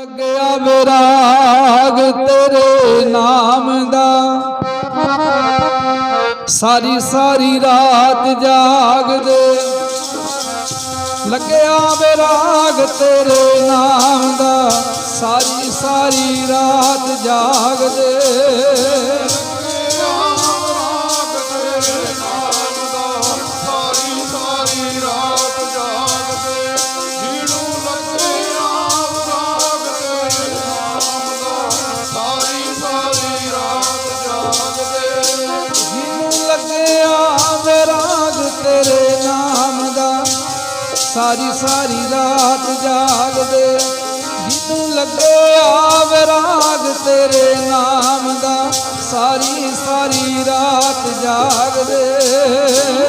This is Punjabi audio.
ਲੱਗਿਆ ਵਿਰਾਗ ਤੇਰੇ ਨਾਮ ਦਾ। ਸਾਰੀ ਸਾਰੀ ਰਾਤ ਜਾਗਦੇ। ਲੱਗਿਆ ਵਿਰਾਗ ਤੇਰੇ ਨਾਮ ਦਾ। ਸਾਰੀ ਸਾਰੀ ਰਾਤ ਜਾਗਦੇ। ਸਾਰੀ ਸਾਰੀ ਰਾਤ ਜਾਗਦੇ। ਜਿਹਨੂੰ ਲੱਗਿਆ ਵਿਰਾਗ ਤੇਰੇ ਨਾਮ ਦਾ ਸਾਰੀ ਸਾਰੀ ਰਾਤ ਜਾਗਦੇ।